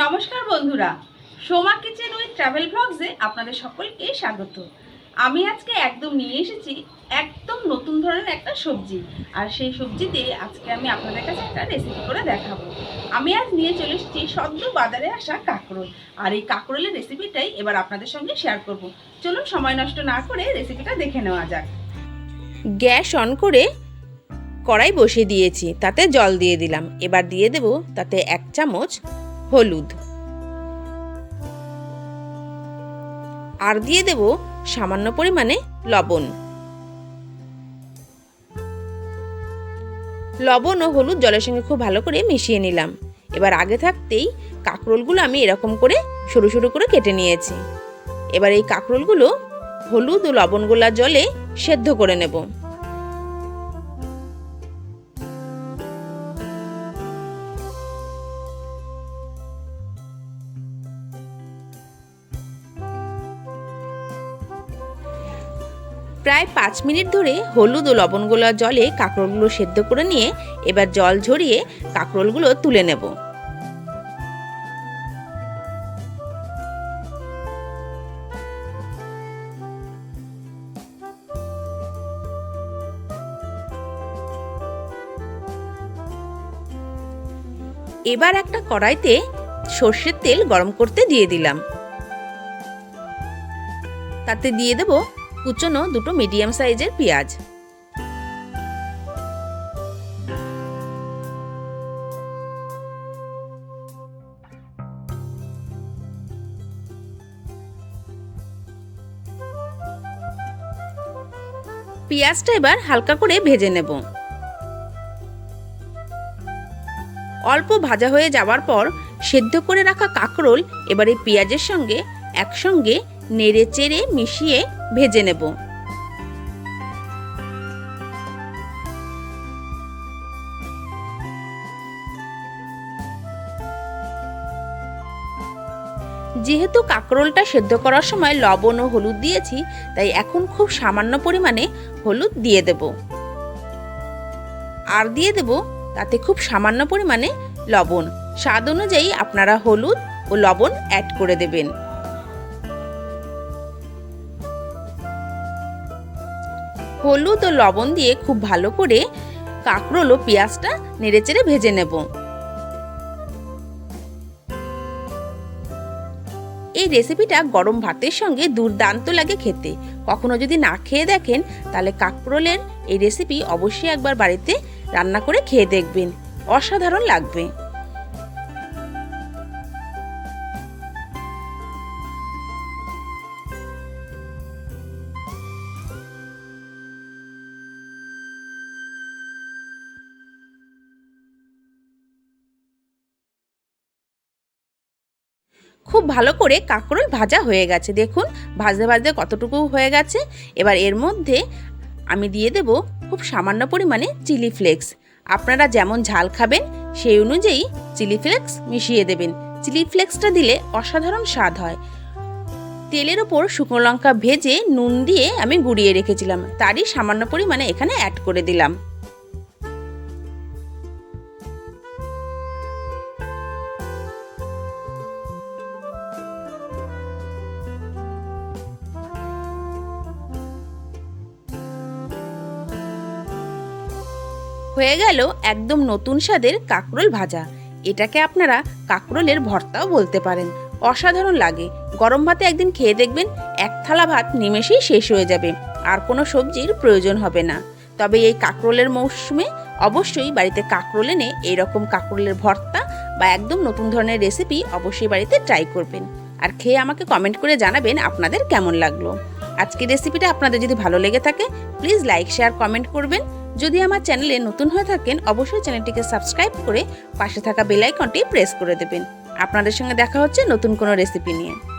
নমস্কার বন্ধুরা, Soma kitchen with travel ব্লগসে আপনাদের সকলকে স্বাগত। আমি আজকে একদম নিয়ে এসেছি একদম নতুন ধরনের একটা সবজি, আর সেই সবজি দিয়ে আজকে আমি আপনাদের কাছে একটা রেসিপি করে দেখাবো। আমি আজ নিয়ে চলে এসেছি সদ্য বাজারে আসা কাঁকরোল, আর এই কাঁকরোলের রেসিপিটাই এবার আপনাদের সঙ্গে শেয়ার করব। চলুন সময় নষ্ট না করে রেসিপিটা দেখে নেওয়া যাক। গ্যাস অন করে কড়াই বসিয়ে দিয়েছি, তাতে জল দিয়ে দিলাম। এবার দিয়ে দেব তাতে এক চামচ হলুদ। আর দিয়ে দেব সামান্য পরিমাণে লবণ। লবণ ও হলুদ জলের সঙ্গে খুব ভালো করে মিশিয়ে নিলাম। এবার আগে থাকতেই কাঁকরোলগুলো আমি এরকম করে সরু সরু করে কেটে নিয়েছি। এবার এই কাঁকরোলগুলো হলুদ ও লবণ গোলা জলে সেদ্ধ করে নেব। প্রায় পাঁচ মিনিট ধরে হলুদ ও লবণ গোলা জলে কাঁকরোলগুলো সেদ্ধ করে নিয়ে এবার জল ঝরিয়ে কাঁকরোলগুলো তুলে নেব। এবার একটা কড়াইতে সর্ষের তেল গরম করতে দিয়ে দিলাম। তাতে দিয়ে দেব কুচনো দুটো মিডিয়াম সাইজের পেঁয়াজ। পেঁয়াজটা এবার হালকা করে ভেজে নেব। অল্প ভাজা হয়ে যাওয়ার পর সেদ্ধ করে রাখা কাঁকরোল এবার এই পেঁয়াজের সঙ্গে একসঙ্গে নেড়ে চেড়ে মিশিয়ে ভেজে নেব। যেহেতু কাঁকরোলটা সেদ্ধ করার সময় লবণ ও হলুদ দিয়েছি, তাই এখন খুব সামান্য পরিমাণে হলুদ দিয়ে দেব। আর দিয়ে দেব তাতে খুব সামান্য পরিমাণে লবণ। স্বাদ অনুযায়ী আপনারা হলুদ ও লবণ অ্যাড করে দেবেন। হলুদ ও লবণ দিয়ে খুব ভালো করে কাঁকরোল ও পেঁয়াজটা নেড়েচেড়ে ভেজে নেব। এই রেসিপিটা গরম ভাতের সঙ্গে দুর্দান্ত লাগে খেতে। কখনো যদি না খেয়ে দেখেন, তাহলে কাঁকরোলের এই রেসিপি অবশ্যই একবার বাড়িতে রান্না করে খেয়ে দেখবেন। অসাধারণ লাগবে। খুব ভালো করে কাঁকরোল ভাজা হয়ে গেছে। দেখুন, ভাজতে ভাজতে কতটুকু হয়ে গেছে। এবার এর মধ্যে আমি দিয়ে দেব খুব সামান্য পরিমাণে চিলি ফ্লেক্স। আপনারা যেমন ঝাল খাবেন, সেই অনুযায়ী চিলি ফ্লেক্স মিশিয়ে দেবেন। চিলি ফ্লেক্সটা দিলে অসাধারণ স্বাদ হয়। তেলের ওপর শুকনো লঙ্কা ভেজে নুন দিয়ে আমি গুঁড়িয়ে রেখেছিলাম। তারই সামান্য পরিমাণে এখানে অ্যাড করে দিলাম। হয়ে গেল একদম নতুন স্বাদের কাঁকরোল ভাজা। এটাকে আপনারা কাঁকরোলের ভর্তাও বলতে পারেন। অসাধারণ লাগে। গরম ভাতে একদিন খেয়ে দেখবেন এক থালা ভাত নিমেষেই শেষ হয়ে যাবে। আর কোনো সবজির প্রয়োজন হবে না। তবে এই কাঁকরোলের মৌসুমে অবশ্যই বাড়িতে কাঁকরোল এনে এইরকম কাঁকরোলের ভর্তা বা একদম নতুন ধরনের রেসিপি অবশ্যই বাড়িতে ট্রাই করবেন। আর খেয়ে আমাকে কমেন্ট করে জানাবেন আপনাদের কেমন লাগল। আজকের রেসিপিটা আপনাদের যদি ভালো লেগে থাকে, প্লিজ লাইক, শেয়ার, কমেন্ট করবেন। যদি আমার চ্যানেলে নতুন হয়ে থাকেন, অবশ্যই চ্যানেলটিকে সাবস্ক্রাইব করে পাশে থাকা বেলাইকনটি প্রেস করে দেবেন। আপনাদের সঙ্গে দেখা হচ্ছে নতুন কোনো রেসিপি নিয়ে।